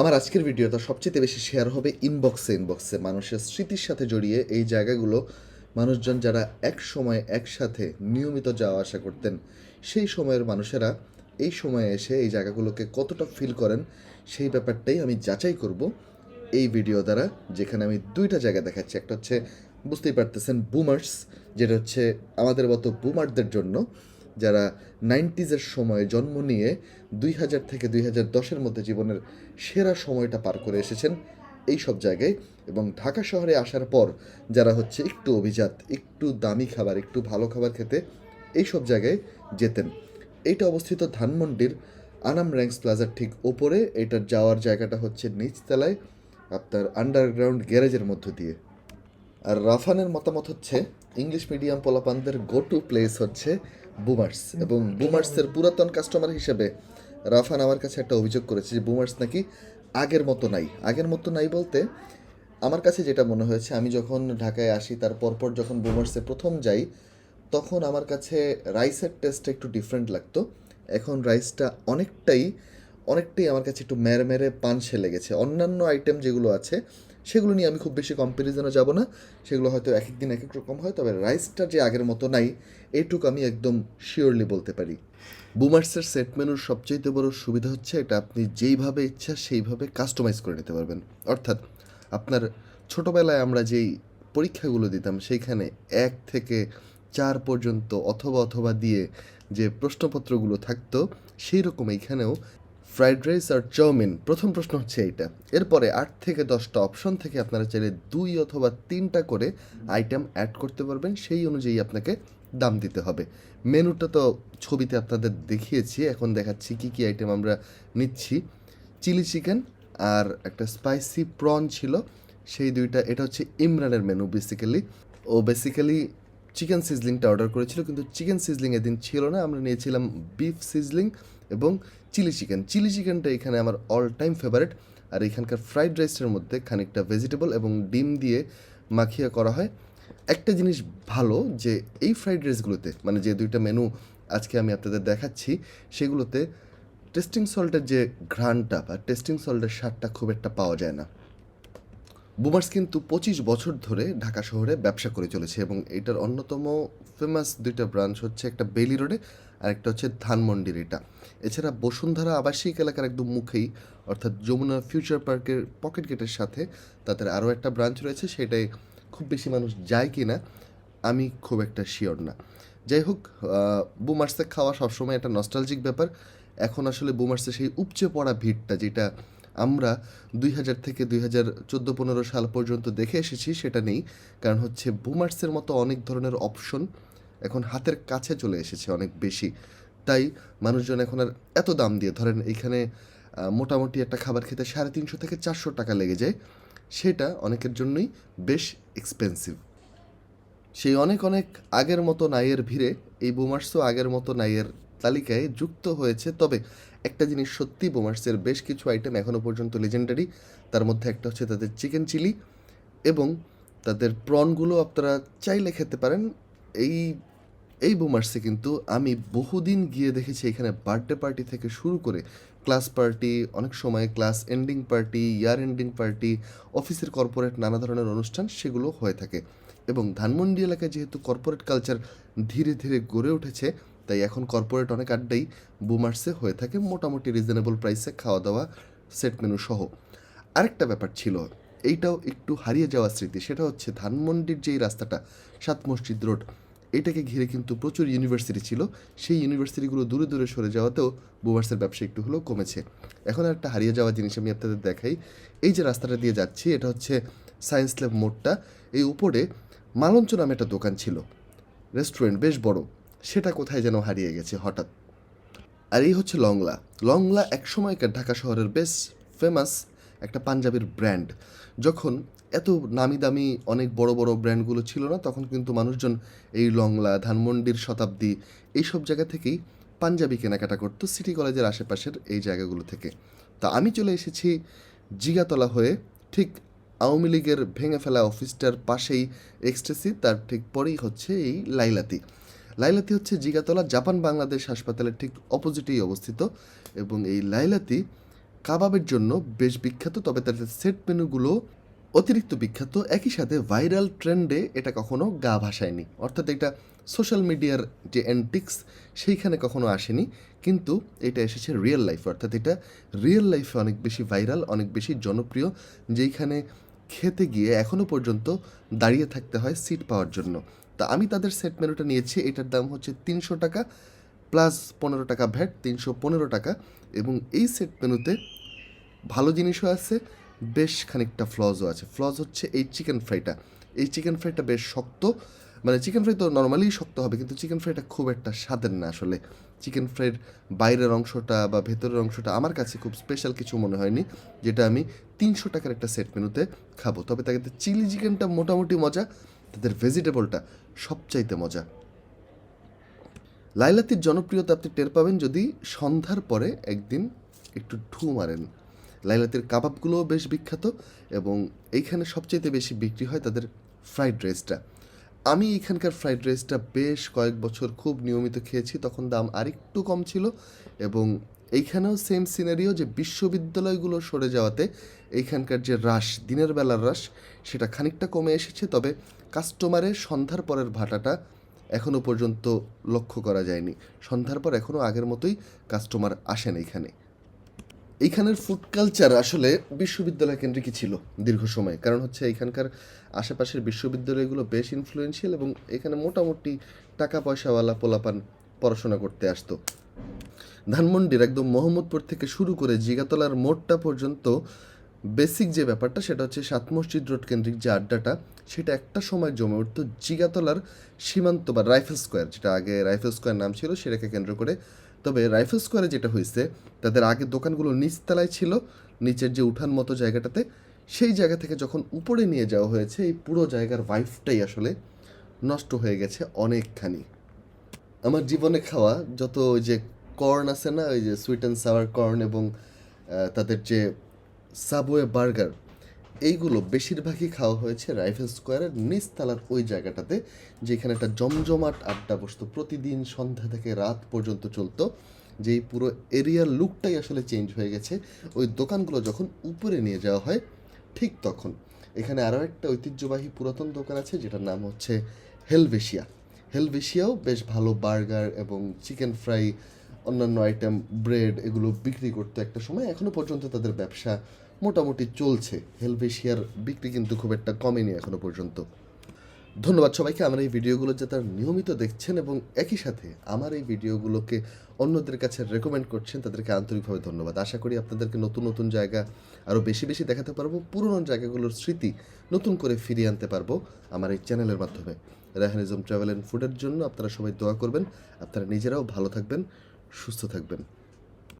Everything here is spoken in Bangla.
আমার আজকের ভিডিওটা সবচেয়ে বেশি শেয়ার হবে ইনবক্সে ইনবক্সে মানুষের স্মৃতির সাথে জড়িয়ে এই জায়গাগুলো মানুষজন যারা এক সময় একসাথে নিয়মিত যাওয়া আসা করতেন, সেই সময়ের মানুষেরা এই সময়ে এসে এই জায়গাগুলোকে কতটা ফিল করেন, সেই ব্যাপারটাই আমি যাচাই করব এই ভিডিও দ্বারা, যেখানে আমি দুইটা জায়গা দেখাচ্ছি। একটা হচ্ছে, বুঝতেই পারতেছেন বুমার্স যেটা হচ্ছে আমাদের মতো বুমারদের জন্য। যারা নাইনটিজের সময় জন্ম নিয়ে দুই হাজার থেকে দুই হাজার দশের মধ্যে জীবনের সেরা সময়টা পার করে এসেছেন এই সব জায়গায় এবং ঢাকা শহরে আসার পর যারা হচ্ছে একটু অভিজাত, একটু দামি খাবার, একটু ভালো খাবার খেতে এই সব জায়গায় যেতেন। এইটা অবস্থিত ধানমন্ডির আনাম র্যাঙ্কস প্লাজার ঠিক ওপরে। এটার যাওয়ার জায়গাটা হচ্ছে নিচতলায়, আপনার আন্ডারগ্রাউন্ড গ্যারেজের মধ্য দিয়ে। আর রাফানের মতামত হচ্ছে, ইংলিশ মিডিয়াম পোলাপানদের গো টু প্লেস হচ্ছে বুমার্স এবং বুমার্সের পুরাতন কাস্টমার হিসেবে রাফান আমার কাছে একটা অভিযোগ করেছে যে বুমার্স নাকি আগের মতো নাই। আগের মতো নাই বলতে আমার কাছে যেটা মনে হয়েছে আমি যখন ঢাকায় আসি তার পরপর যখন বুমার্সে প্রথম যাই তখন আমার কাছে রাইসের টেস্টটা একটু ডিফারেন্ট লাগতো। এখন রাইসটা অনেকটাই অনেকটাই আমার কাছে একটু মেরে মেরে পানসে লেগেছে। অন্যান্য আইটেম যেগুলো আছে, সেগুলো নিয়ে আমি খুব বেশি কম্প্যারিজনে যাব না। সেগুলো হয়তো এক এক দিন এক এক রকম হয়, তবে রাইসটা যে আগের মতো নাই এইটুকু আমি একদম শিওরলি বলতে পারি। বুমার্সের সেট মেনুর সবচেয়ে বড় সুবিধা হচ্ছে এটা, আপনি যেইভাবে ইচ্ছা সেইভাবে কাস্টমাইজ করে নিতে পারবেন। অর্থাৎ আপনার ছোটোবেলায় আমরা যেই পরীক্ষাগুলো দিতাম, সেইখানে এক থেকে চার পর্যন্ত অথবা অথবা দিয়ে যে প্রশ্নপত্রগুলো থাকতো সেই রকম এইখানেও ফ্রাইড রাইস আর চাউমিন। প্রথম প্রশ্ন হচ্ছে এইটা। এরপরে আট থেকে দশটা অপশন থেকে আপনারা চাইলে দুই অথবা তিনটা করে আইটেম অ্যাড করতে পারবেন। সেই অনুযায়ী আপনাকে দাম দিতে হবে। মেনুটা তো ছবিতে আপনাদের দেখিয়েছি। এখন দেখাচ্ছি কি কি আইটেম আমরা নিচ্ছি। চিলি চিকেন আর একটা স্পাইসি প্রন ছিল। সেই দুইটা, এটা হচ্ছে ইমরানের মেনু বেসিক্যালি ও বেসিক্যালি চিকেন সিজলিংটা অর্ডার করেছিল, কিন্তু চিকেন সিজলিং এদিন ছিল না। আমরা নিয়েছিলাম বিফ সিজলিং এবং চিলি চিকেন। চিলি চিকেনটা এখানে আমার অল টাইম ফেভারিট আর এখানকার ফ্রাইড রাইসের মধ্যে খানিকটা ভেজিটেবল এবং ডিম দিয়ে মাখিয়ে করা হয়। একটা জিনিস ভালো যে এই ফ্রাইড রাইসগুলোতে মানে যে দুইটা মেনু আজকে আমি আপনাদের দেখাচ্ছি, সেগুলোতে টেস্টিং সল্টের যে ঘ্রাণটা বা টেস্টিং সল্টের স্বাদটা খুব একটা পাওয়া যায় না। বুমার্স কিন্তু পঁচিশ বছর ধরে ঢাকা শহরে ব্যবসা করে চলেছে এবং এটার অন্যতম ফেমাস দুইটা ব্রাঞ্চ হচ্ছে একটা বেলি রোডে আর একটা হচ্ছে ধানমন্ডির এটা। এছাড়া বসুন্ধরা আবাসিক এলাকার একদম মুখেই, অর্থাৎ যমুনা ফিউচার পার্কের পকেট গেটের সাথে তাদের আরও একটা ব্রাঞ্চ রয়েছে, সেটাই খুব বেশি মানুষ যায় কি না আমি খুব একটা শিওর না। যাই হোক বুমার্সে খাওয়া সবসময় একটা নস্টালজিক ব্যাপার। এখন আসলে বুমার্সে সেই উপচে পড়া ভিড়টা, যেটা আমরা দুই হাজার থেকে দুই হাজার চোদ্দ পনেরো সাল পর্যন্ত দেখে এসেছি, সেটা নেই। কারণ হচ্ছে বুমার্সের মতো অনেক ধরনের অপশন এখন হাতের কাছে চলে এসেছে অনেক বেশি। তাই মানুষজন এখন আর এত দাম দিয়ে, ধরেন এইখানে মোটামুটি একটা খাবার খেতে সাড়ে তিনশো থেকে চারশো টাকা লেগে যায়। সেটা অনেকের জন্যই বেশ এক্সপেন্সিভ সেই অনেক অনেক আগের মতো নাইয়ের ভিড়ে, এই বুমার্সও আগের মতো নাইয়ের তালিকায় যুক্ত হয়েছে। তবে একটা জিনিস সত্যি বোমার্সের বেশ কিছু আইটেম এখনও পর্যন্ত লেজেন্ডারি তার মধ্যে একটা হচ্ছে তাদের চিকেন চিলি এবং তাদের প্রনগুলো আপনারা চাইলে খেতে পারেন। এই এই বুমার্সে কিন্তু আমি বহুদিন গিয়ে দেখেছি এখানে বার্থডে পার্টি থেকে শুরু করে ক্লাস পার্টি অনেক সময় class ending party year ending party অফিসের কর্পোরেট নানা ধরনের অনুষ্ঠান সেগুলো হয়ে থাকে। এবং ধানমন্ডি এলাকায় যেহেতু কর্পোরেট কালচার ধীরে ধীরে গড়ে উঠেছে, তাই এখন কর্পোরেট অনেক আড্ডাই বুমার্সে হয়ে থাকে, মোটামুটি রিজনেবল প্রাইসে খাওয়া দাওয়া সেট মেনু সহ। আরেকটা ব্যাপার ছিল, এইটাও একটু হারিয়ে যাওয়া স্মৃতি, সেটা হচ্ছে ধানমন্ডির যেই রাস্তাটা, সাত মসজিদ রোড এটাকে ঘিরে কিন্তু প্রচুর ইউনিভার্সিটি ছিল। সেই ইউনিভার্সিটিগুলো দূরে দূরে সরে যাওয়াতেও বুমার্সের ব্যবসা একটু হলেও কমেছে। এখন একটা হারিয়ে যাওয়া জিনিস আমি আপনাদের দেখাই। এই যে রাস্তাটা দিয়ে যাচ্ছি, এটা হচ্ছে সায়েন্স ল্যাব মোড়টা। এই উপরে মালঞ্চ নামে একটা দোকান ছিল। রেস্টুরেন্ট বেশ বড়। সেটা কোথায় যেন হারিয়ে গেছে হঠাৎ। আর এই হচ্ছে লংলা। লংলা একসময়কার ঢাকা শহরের বেশ ফেমাস একটা পাঞ্জাবির ব্র্যান্ড যখন এত নামি দামি অনেক বড় বড় ব্র্যান্ডগুলো ছিল না, তখন কিন্তু মানুষজন এই লংলা, ধানমন্ডির শতাব্দী এই সব জায়গা থেকেই পাঞ্জাবি কেনাকাটা করতো সিটি কলেজের আশেপাশের এই জায়গাগুলো থেকে। তা আমি চলে এসেছি জিগাতলা হয়ে ঠিক আওয়ামী লীগের ভেঙে ফেলা অফিসটার পাশেই এক্সটেসি তার ঠিক পরেই হচ্ছে এই লাইলাতি। লাইলাতি হচ্ছে জিগাতলা, জাপান বাংলাদেশ হাসপাতালের ঠিক অপোজিটেই অবস্থিত এবং এই লাইলাতি কাবাবের জন্য বেশ বিখ্যাত, তবে তাদের সেট মেনুগুলো অতিরিক্ত বিখ্যাত একই সাথে ভাইরাল ট্রেন্ডে এটা কখনো গা ভাসায়নি। অর্থাৎ এটা সোশ্যাল মিডিয়ার যে অ্যান্টিক্স সেইখানে কখনো আসেনি। কিন্তু এটা এসেছে রিয়েল লাইফে অর্থাৎ এটা রিয়েল লাইফে অনেক বেশি ভাইরাল অনেক বেশি জনপ্রিয়, যেইখানে খেতে গিয়ে এখনও পর্যন্ত দাঁড়িয়ে থাকতে হয় সিট পাওয়ার জন্য। তা আমি তাদের সেট মেনুটা নিয়েছি, এটার দাম হচ্ছে তিনশো টাকা প্লাস পনেরো টাকা ভ্যাট, তিনশো পনেরো টাকা। এবং এই সেট মেনুতে ভালো জিনিসও আছে বেশ খানিকটা ফ্লজও আছে। ফ্লজ হচ্ছে এই চিকেন ফ্রাইটা এই চিকেন ফ্রাইটা বেশ শক্ত। মানে চিকেন ফ্রাই তো নর্মালি শক্ত হবে, কিন্তু চিকেন ফ্রাইটা খুব একটা স্বাদের না আসলে। চিকেন ফ্রাইয়ের বাইরের অংশটা বা ভেতরের অংশটা আমার কাছে খুব স্পেশাল কিছু মনে হয়নি, যেটা আমি তিনশো টাকার একটা সেট মেনুতে খাব। তবে তাদের চিলি চিকেনটা মোটামুটি মজা, তাদের ভেজিটেবলটা সবচাইতে মজা। লাইলাতির জনপ্রিয়তা আপনি টের পাবেন যদি সন্ধ্যার পরে একদিন একটু ঢু মারেন। লাইলাতির কাবাবগুলোও বেশ বিখ্যাত এবং এইখানে সবচাইতে বেশি বিক্রি হয় তাদের ফ্রাইড রাইসটা। আমি এইখানকার ফ্রাইড রাইসটা বেশ কয়েক বছর খুব নিয়মিত খেয়েছি, তখন দাম আরেকটু কম ছিল এবং এইখানেও সেম সিনারিও যে বিশ্ববিদ্যালয়গুলো সরে যাওয়াতে এইখানকার যে রাশ, দিনের বেলার রাশ, সেটা খানিকটা কমে এসেছে, তবে কাস্টমারের সন্ধ্যার পরের ভাটাটা এখনও পর্যন্ত লক্ষ্য করা যায়নি। সন্ধ্যার পর এখনও আগের মতোই কাস্টমার আসেন এইখানে। এইখানের ফুড কালচার আসলে বিশ্ববিদ্যালয় কেন্দ্রিকই ছিল দীর্ঘ সময়। কারণ হচ্ছে এখানকার আশেপাশের বিশ্ববিদ্যালয়গুলো বেশ ইনফ্লুয়েন্সিয়াল এবং এখানে মোটামুটি টাকা পয়সাওয়ালা পোলাপান পড়াশোনা করতে আসতো। ধানমন্ডির একদম মোহাম্মদপুর থেকে শুরু করে জিগাতলার মোড়টা পর্যন্ত বেসিক যে ব্যাপারটা সেটা হচ্ছে সাত মসজিদ রোড কেন্দ্রিক যে আড্ডাটা, সেটা একটা সময় জমে উঠতো জিগাতলার সীমান্ত বা রাইফেল স্কোয়ার, যেটা আগে রাইফেল স্কোয়ার নাম ছিল সেটাকে কেন্দ্র করে। তবে রাইফেল স্কোয়ারে যেটা হয়েছে, তাদের আগে দোকানগুলো নিচতলায় ছিল, নিচের যে উঠান মতো জায়গাটাতে, সেই জায়গা থেকে যখন উপরে নিয়ে যাওয়া হয়েছে, এই পুরো জায়গার ভাইফটাই আসলে নষ্ট হয়ে গেছে অনেকখানি। আমার জীবনে খাওয়া যত ওই যে কর্ন আছে না, ওই যে সুইট অ্যান্ড সাওয়ার কর্ন এবং তাদের যে সাবওয়ে বার্গার এইগুলো বেশিরভাগই খাওয়া হয়েছে রাইফেল স্কোয়ারের নিচতলার ওই জায়গাটাতে, যেখানে একটা জমজমাট আড্ডা বসতো প্রতিদিন সন্ধ্যা থেকে রাত পর্যন্ত চলতো, যেই পুরো এরিয়ার লুকটাই আসলে চেঞ্জ হয়ে গেছে। ওই দোকানগুলো যখন উপরে নিয়ে যাওয়া হয়, ঠিক তখন। এখানে আরও একটা ঐতিহ্যবাহী পুরাতন দোকান আছে, যেটার নাম হচ্ছে হেলভেশিয়া হেলভেশিয়াও বেশ ভালো বার্গার এবং চিকেন ফ্রাই অন্যান্য আইটেম ব্রেড এগুলো বিক্রি করতো একটা সময় এখনও পর্যন্ত তাদের ব্যবসা মোটামুটি চলছে। হেলভেশিয়ার বিক্রি কিন্তু খুব একটা কমেনি এখনও পর্যন্ত। ধন্যবাদ সবাইকে, আমার এই ভিডিওগুলো যে তার নিয়মিত দেখছেন এবং একই সাথে আমার এই ভিডিওগুলোকে অন্যদের কাছে রেকমেন্ড করছেন, তাদেরকে আন্তরিকভাবে ধন্যবাদ। আশা করি আপনাদেরকে নতুন নতুন জায়গা আরও বেশি বেশি দেখাতে পারব, পুরনো জায়গাগুলোর স্মৃতি নতুন করে ফিরিয়ে আনতে পারব আমার এই চ্যানেলের মাধ্যমে। রেহানিজম ট্রাভেল অ্যান্ড ফুডের জন্য আপনারা সবাই দোয়া করবেন, আপনারা নিজেরাও ভালো থাকবেন। সুস্থ থাকবেন।